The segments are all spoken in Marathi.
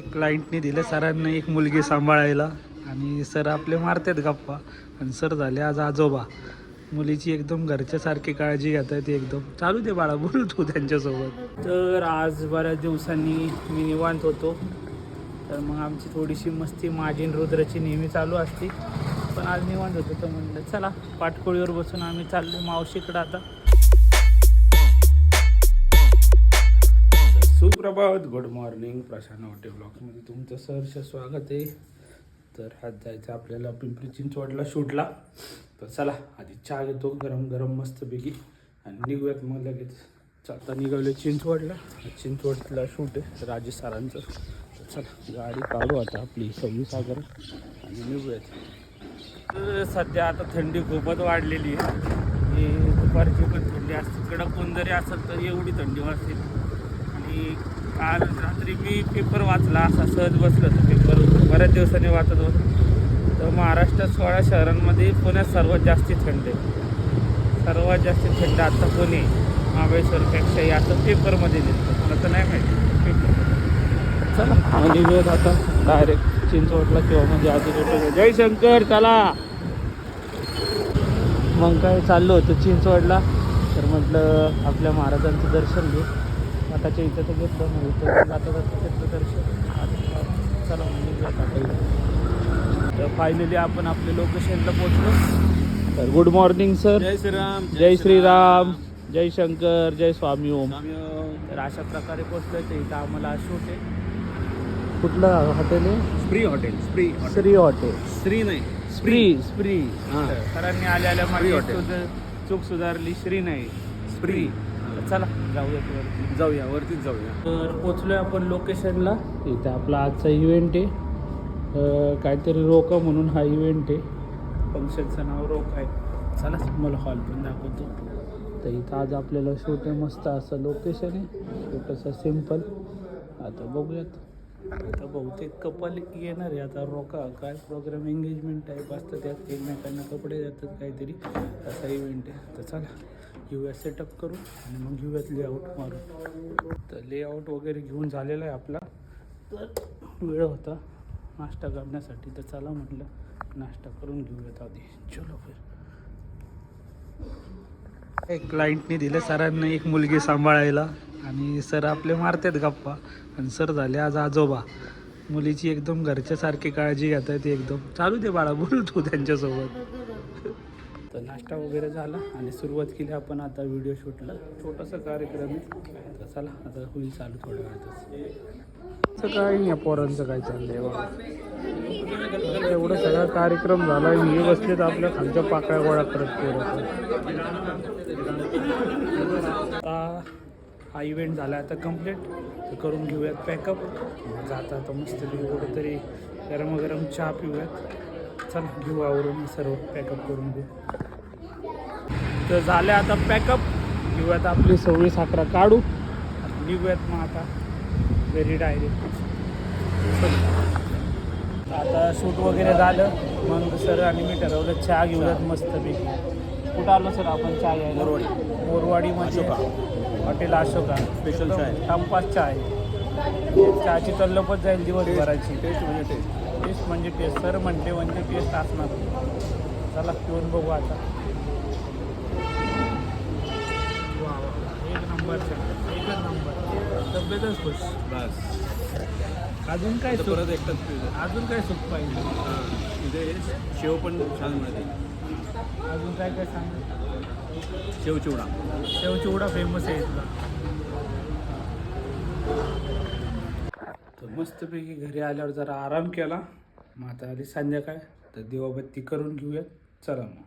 क्लायंटने दिलं सरांना एक मुलगी सांभाळायला आणि सर आपले मारतात गप्पा. आणि सर झाले आज आजोबा. मुलीची एकदम घरच्यासारखी काळजी घेत आहेत एकदम. चालू दे बाळा बोल तू त्यांच्यासोबत. तर आज बऱ्याच दिवसांनी मी निवांत होतो. तर मग आमची थोडीशी मस्ती माझी रुद्राची नेहमी चालू असते. पण आज निवांत होतो तर म्हणलं चला पाटकोळीवर बसून आम्ही चाललो मावशीकडं आता. सुप्रभात. गुड मॉर्निंग प्रशांत हॉटे ब्लॉग्समध्ये तुमचं सहर्ष स्वागत आहे. तर आज जायचं आपल्याला पिंपरी चिंचवडला शूटला. तर चला आधी चहा घेतो गरम गरम मस्तपैकी. आणि निघूयात मग लगेच. चालता निघालो चिंचवडला. चिंचवडला शूट आहे राजेश सरांचं. तर चला गाडी काढू आता आपली सव्वीस सागर. आणि निघूयात. तर सध्या आता थंडी खूपच वाढलेली आहे. दुपारची पण थंडी असते. कडक कोण जरी असेल तर एवढी थंडी वाजते. की काल रात्री मी पेपर वाचला असा सहज बसलो होतो पेपर बऱ्याच दिवसांनी वाचत होतो. तर महाराष्ट्रात सोळा शहरांमध्ये पुण्यात सर्वात जास्ती थंड आहे. सर्वात जास्त थंड आता पुणे महाबळेश्वरपेक्षाही असं पेपरमध्ये दिसतं. मला तर नाही माहिती. पेपर चला आणि वेळ आता. डायरेक्ट चिंचवडला किंवा म्हणजे आजूबाजूला. जय शंकर चला. मग काय चाललो होतं चिंचवडला. तर म्हटलं आपल्या महाराजांचं दर्शन घेऊ आताच्या इथं तर घेतलं मग इथं जाता जाता घेतलं दर्शन. आता चला इथं. तर फायनली आपण आपल्या लोकेशनला पोचलो तर गुड मॉर्निंग सर जय श्रीराम जय श्रीराम. जय शंकर जय स्वामी ओम. तर अशा प्रकारे पोचलो तर इथं आम्हाला शूट आहे. कुठलं हॉटेल आहे? Spree hotel Spree hotel. Shri hotel. Shri नाही स्प्री. स्प्री. हां. सरांनी आल्या आल्या माझी हॉटेल. चूक सुधारली श्री नाही. स्प्री. तर चला जाऊयात वरती. जाऊया वरतीच जाऊया. तर पोचलोय आपण लोकेशनला इथं आपला आजचा इव्हेंट आहे. काहीतरी रोका म्हणून हा इव्हेंट आहे. फंक्शनचं नाव रोक आहे. चला मला हॉल पण दाखवतो. तर इथं आज आपल्याला आहे मस्त असं लोकेशन आहे. छोटंसं सिंपल आता बघूयात. आता बहुतेक कपल येणार आहे. आता रोका काय प्रोग्राम एंगेजमेंट टाईप असतं त्यात एकमेकांना कपडे देतात काहीतरी. असा इव्हेंट आहे. तर चला. घेऊया सेटअप करू आणि मग घेऊयात लेआउट मारू तर लेआउट वगैरे घेऊन झालेला आहे आपला. तर वेळ होता नाश्ता करण्यासाठी तर चला म्हटलं नाश्ता करून घेऊयात आधी. चलो फिर. एक क्लायंटने दिलं सरांना एक मुलगी सांभाळायला आणि सर आपले मारतात गप्पा आणि सर झाले आज आजोबा. मुलीची एकदम घरच्यासारखी काळजी घेतात एकदम. चालू दे बाळा बोल तू त्यांच्यासोबत. तर नाश्ता वगैरे झाला आणि सुरुवात केली आपण आता व्हिडिओ शूटला छोटासा कार्यक्रम आहे. तर चला आता होईल चालू थोड्या वेळातच. असं काय नाही पोरांचं काय चाललंय एवढं सगळा कार्यक्रम झाला मी बसलेत आपल्या खालच्या पाकळ्या गोळा करत आता हा इव्हेंट झाला आता कंप्लीट तर करून घेऊयात पॅकअप जाता आता मस्त कुठेतरी गरम गरम चहा पिऊयात. चल घेऊ आवरून सर्व पॅकअप करून घेऊ. तर झालं आता पॅकअप घेऊयात आपली सव्वीस अकरा काढू. निघूयात मग आता व्हेरी डायरेक्ट आता शूट वगैरे झालं. मग सर आणि मी ठरवलं चहा घेऊयात मस्तपैकी. कुठं आलो सर आपण चहा घ्यायला? मोरवाडी. मोरवाडीमध्ये अशोका. हॉटेल अशोका. Special चहा आहे. टंपास चहा आहे. चहाची तल्लपच जाईल दिवसभराची. टेस्ट म्हणजे टेस्ट टेस्ट म्हणजे टेस्ट. सर म्हणते म्हणजे टेस्ट असणार. चला पिऊन बघू आता. एक एकच नंबर. तब्येतच खुश. बस. अजून काय परत एकटाच पिऊ अजून काय सुख पाहिजे? इथे शेव पण छान मिळते. अजून काय काय सांग? शेव चिवडा. शेव चिवडा फेमस आहे इथला. मस्तपैकी घरी आल्यावर जरा आराम केला. मग आता आली संध्याकाळ तर दिवाबत्ती करून घेऊयात. चला मग.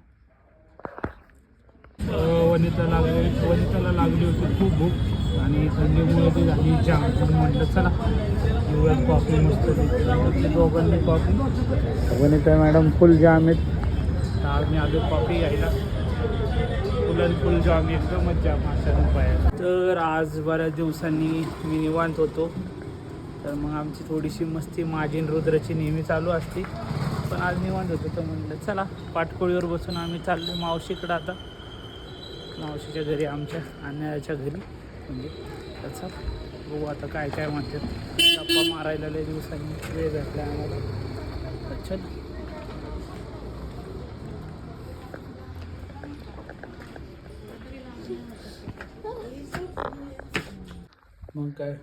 वनिता लागली वनिताला लागली होती खूप भूक आणि थंडीमुळे ती झाली जाम. म्हणून म्हटलं चला घेऊयात कॉफी मस्त दोघांनी कॉफी वनिता मॅडम फुल जाम आहेत. तर आम्ही आलो कॉफी घ्यायला. फुल अँड फुल जाम एकदमच जाम अशा रुपया तर आज बऱ्याच दिवसांनी मी निवांत होतो. तर मग आमची थोडीशी मस्ती माझी आणि रुद्राची नेहमी चालू असते. पण आज निवांत होतो तर म्हणलं चला पाटकोळीवर बसून आम्ही चाललो मावशीकडं आता. मावशीच्या घरी आमच्या आणण्याच्या घरी. म्हणजे तर चला बघू आता काय काय म्हणतात. गप्पा मारायला लय दिवसांनी वेळ घातला आम्हाला. अच्छा मग काय?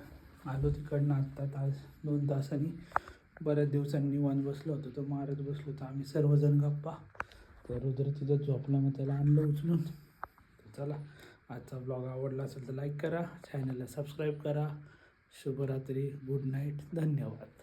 आलो तिकडनं आत्ता तास दोन तासांनी. बऱ्याच दिवसांनी निवांत बसलो होतो तो मारत बसलो होतो आम्ही सर्वजण गप्पा. तर रुद्र तिथं झोपला मग त्याला आणलं उचलून. चला आजचा ब्लॉग आवडला असेल तर लाईक करा चॅनलला सबस्क्राईब करा. शुभरात्री गुड नाईट धन्यवाद.